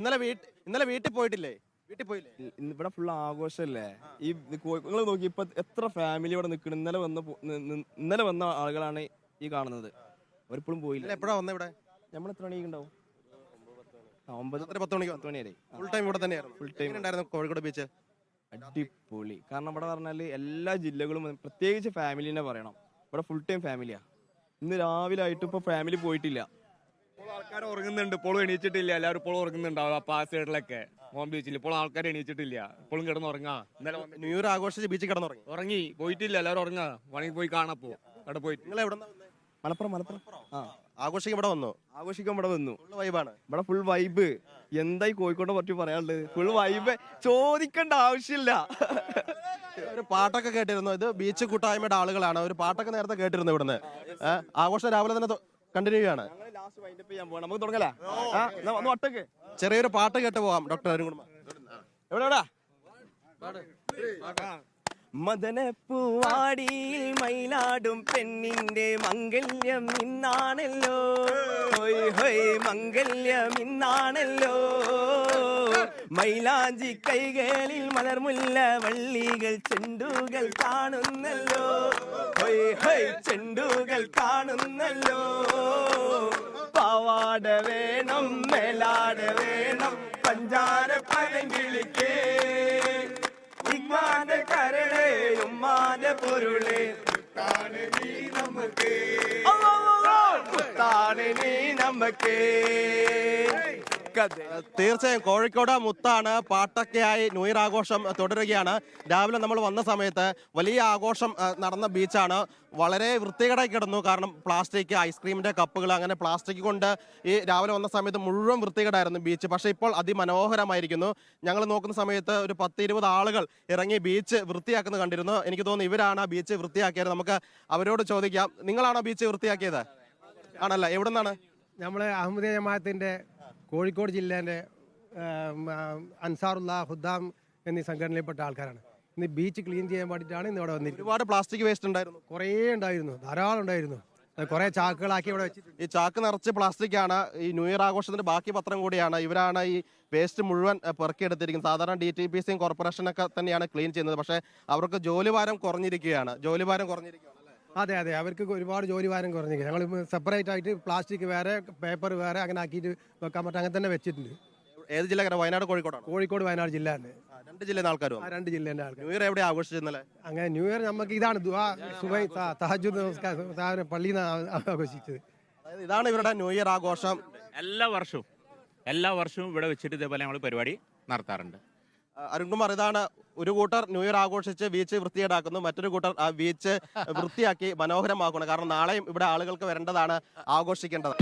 ഇന്നലെ വീട്ടിൽ ഇന്നലെ വീട്ടിൽ പോയിട്ടില്ലേ? വീട്ടിൽ പോയില്ലേ? ഇവിടെ ഫുൾ ആഘോഷല്ലേ? ഈ നിങ്ങൾ നോക്കി ഇപ്പൊ എത്ര ഫാമിലി ഇവിടെ നിൽക്കണം ഇന്നലെ വന്ന ഇന്നലെ വന്ന ആളുകളാണ് ഈ കാണുന്നത്. അവരിപ്പോഴും പോയില്ല. എപ്പോഴാ വന്നേ ഇവിടെ? നമ്മൾ എത്ര മണിക്ക് ഉണ്ടാവും? ഒമ്പത് പത്ത് മണിക്ക് പത്ത് മണി വരെ ഫുൾ ടൈം ഇവിടെ തന്നെയായിരുന്നു. Time. ഉണ്ടായിരുന്നു കോഴിക്കോട് ബീച്ച് അടിപൊളി. കാരണം ഇവിടെ പറഞ്ഞാൽ എല്ലാ ജില്ലകളും പ്രത്യേകിച്ച് ഫാമിലിനെ പറയണം. ഇവിടെ ഫുൾ ടൈം ഫാമിലിയാ ഇന്ന് രാവിലെ ആയിട്ട് ഇപ്പൊ ഫാമിലി പോയിട്ടില്ല. ഇപ്പോൾ ആൾക്കാർ ഉറങ്ങുന്നുണ്ട്. ഇപ്പോഴും എണീച്ചിട്ടില്ല. എല്ലാവരും ഇപ്പോഴും ഉറങ്ങുന്നുണ്ടാവും. അപ്പൊ ആ സൈഡിലൊക്കെ. മോൻ ബീച്ചിൽ ഇപ്പോൾ ആൾക്കാർ എണീച്ചിട്ടില്ല. ഇപ്പോഴും കിടന്നുറങ്ങാ. ഇന്നലെ ന്യൂ ഇയർ ആഘോഷിച്ച് ബീച്ചിൽ കിടന്നുറങ്ങി. ഉറങ്ങി. പോയിട്ടില്ല. എല്ലാവരും ഉറങ്ങാ. വേണമെങ്കിൽ പോയി കാണപ്പോ അവിടെ പോയിട്ട്. നിങ്ങൾ എവിടെ മലപ്പുറം മലപ്പുറം. ആ ആഘോഷിക്കും ഇവിടെ വന്നു? ആഘോഷിക്കാൻ ഇവിടെ വന്നു. ഫുൾ വൈബാണ്. ഇവിടെ ഫുൾ വൈബ്. എന്തായി കോഴിക്കോട്ടെ പറ്റി പറയാനുള്ളത്? Full vibe. ചോദിക്കേണ്ട ആവശ്യമില്ല. ഒരു പാട്ടൊക്കെ കേട്ടിരുന്നു? ഇത് ബീച്ച് കൂട്ടായ്മയുടെ ആളുകളാണ്. ഒരു പാട്ടൊക്കെ നേരത്തെ കേട്ടിരുന്നു ഇവിടുന്ന്? ആഘോഷം രാവിലെ തന്നെ കണ്ടിന്യൂ ചെയ്യാണ്. ലാസ്റ്റ് വൈൻഡപ്പ് ചെയ്യാൻ പോവാം നമുക്ക് തുടങ്ങലാ ആ, എന്നാ ഒന്ന് ഒട്ടക്ക് ചെറിയൊരു പാട്ട് കേട്ട് പോവാം ഡോക്ടർ അരുൺ കുടുംബ എവിടെ എവിടെ? മദനപ്പൂവാടിയിൽ മയിലാടും പെണ്ണിന്റെ മംഗല്യം ഇന്നാണല്ലോ. ഹൊയ് ഹൊയ് മംഗല്യം ഇന്നാണല്ലോ. മൈലാഞ്ചി കൈകളിൽ മലർമുല്ല വള്ളികൾ ചെണ്ടുകൾ കാണുന്നല്ലോ. ഹൊയ് ഹൊയ് ചെണ്ടുകൾ കാണുന്നല്ലോ. പാവാട വേണം മേലാട വേണം. പഞ്ചാര പഴങ്കിളിക്ക്. ഇമ്മാന്റെ കരളേ ഉമ്മാന്റെ പൊരുളേ. കുത്താണ് നീ നമുക്ക് കുത്താണ് നീ നമുക്ക്. തീർച്ചയായും കോഴിക്കോട് മുത്താണ് പാട്ടൊക്കെയായി ന്യൂ ഇയർ ആഘോഷം തുടരുകയാണ്. രാവിലെ നമ്മൾ വന്ന സമയത്ത് വലിയ ആഘോഷം നടന്ന ബീച്ചാണ്. വളരെ വൃത്തികേടായി കിടന്നു. കാരണം പ്ലാസ്റ്റിക് ഐസ്ക്രീമിന്റെ കപ്പുകൾ അങ്ങനെ പ്ലാസ്റ്റിക് കൊണ്ട് ഈ രാവിലെ വന്ന സമയത്ത് മുഴുവൻ വൃത്തികേടായിരുന്നു ബീച്ച്. പക്ഷെ ഇപ്പോൾ അതിമനോഹരമായിരിക്കുന്നു. ഞങ്ങൾ നോക്കുന്ന സമയത്ത് ഒരു പത്ത് ഇരുപത് ആളുകൾ ഇറങ്ങി ബീച്ച് വൃത്തിയാക്കുന്നത് കണ്ടിരുന്നു. എനിക്ക് തോന്നുന്നു ഇവരാണ് ആ ബീച്ച് വൃത്തിയാക്കിയത്. നമുക്ക് അവരോട് ചോദിക്കാം. നിങ്ങളാണോ ബീച്ച് വൃത്തിയാക്കിയത്? ആണല്ലേ? എവിടെ നിന്നാണ് നമ്മളെ അഹമ്മദിയ ജമാഅത്തിന്റെ കോഴിക്കോട് ജില്ലേന്റെ അൻസാറുല്ല ഹുദ്ദാം എന്നീ സംഘടനയിൽപ്പെട്ട ആൾക്കാരാണ്. ഇന്ന് ബീച്ച് ക്ലീൻ ചെയ്യാൻ വേണ്ടിയിട്ടാണ് ഇന്ന് ഇവിടെ വന്നിരിക്കുന്നത്. ഒരുപാട് പ്ലാസ്റ്റിക് വേസ്റ്റ് ഉണ്ടായിരുന്നു. കുറേ ഉണ്ടായിരുന്നു. ധാരാളം ഉണ്ടായിരുന്നു. കുറെ ചാക്കുകളാക്കി ഇവിടെ വെച്ചിട്ടുണ്ട്. ഈ ചാക്ക് നിറച്ച് പ്ലാസ്റ്റിക് ആണ്. ഈ ന്യൂ ഇയർ ആഘോഷത്തിന്റെ ബാക്കി പത്രം കൂടിയാണ്. ഇവരാണ് ഈ വേസ്റ്റ് മുഴുവൻ പെറുക്കിയെടുത്തിരിക്കുന്നത്. സാധാരണ ഡി ടി പി സിയും കോർപ്പറേഷനൊക്കെ തന്നെയാണ് ക്ലീൻ ചെയ്യുന്നത്. പക്ഷേ അവർക്ക് ജോലിഭാരം കുറഞ്ഞിരിക്കുകയാണ്. ജോലിഭാരം കുറഞ്ഞിരിക്കുകയാണ്? അതെ അതെ. അവർക്ക് ഒരുപാട് ജോലി ഭാരം കുറഞ്ഞിരിക്കും ഞങ്ങൾ സെപ്പറേറ്റ് ആയിട്ട് പ്ലാസ്റ്റിക് വേറെ പേപ്പർ വേറെ അങ്ങനെ ആക്കിയിട്ട് വെക്കാൻ പറ്റും. അങ്ങനെ തന്നെ വെച്ചിട്ടുണ്ട്. ഏത് ജില്ല വയനാട് കോഴിക്കോടാണ്? കോഴിക്കോട് വയനാട് ജില്ല തന്നെ. രണ്ട് ജില്ല രണ്ട് ജില്ലേന്റെ ആൾക്കാർ ന്യൂ ഇയർ എവിടെ ആഘോഷിച്ചിരുന്നല്ലേ അങ്ങനെ ന്യൂ ഇയർ നമുക്ക് ഇതാണ് ദുആ സുബൈ നമസ്കാരം പള്ളിയിൽ നിന്ന് ആഘോഷിച്ചത്. അതായത് ഇതാണ് ഇവരുടെ ന്യൂ ഇയർ ആഘോഷം. എല്ലാ വർഷവും എല്ലാ വർഷവും ഇവിടെ വെച്ചിട്ട് ഇതേപോലെ ഞങ്ങൾ പരിപാടി നടത്താറുണ്ട്. അരുൺകുമാർ ഇതാണ് ഒരു കൂട്ടർ ന്യൂ ഇയർ ആഘോഷിച്ച് ബീച്ച് വൃത്തിയേടാക്കുന്നു മറ്റൊരു കൂട്ടർ ആ ബീച്ച് വൃത്തിയാക്കി മനോഹരമാക്കുന്നു. കാരണം നാളെയും ഇവിടെ ആളുകൾക്ക് വരേണ്ടതാണ് ആഘോഷിക്കേണ്ടത്.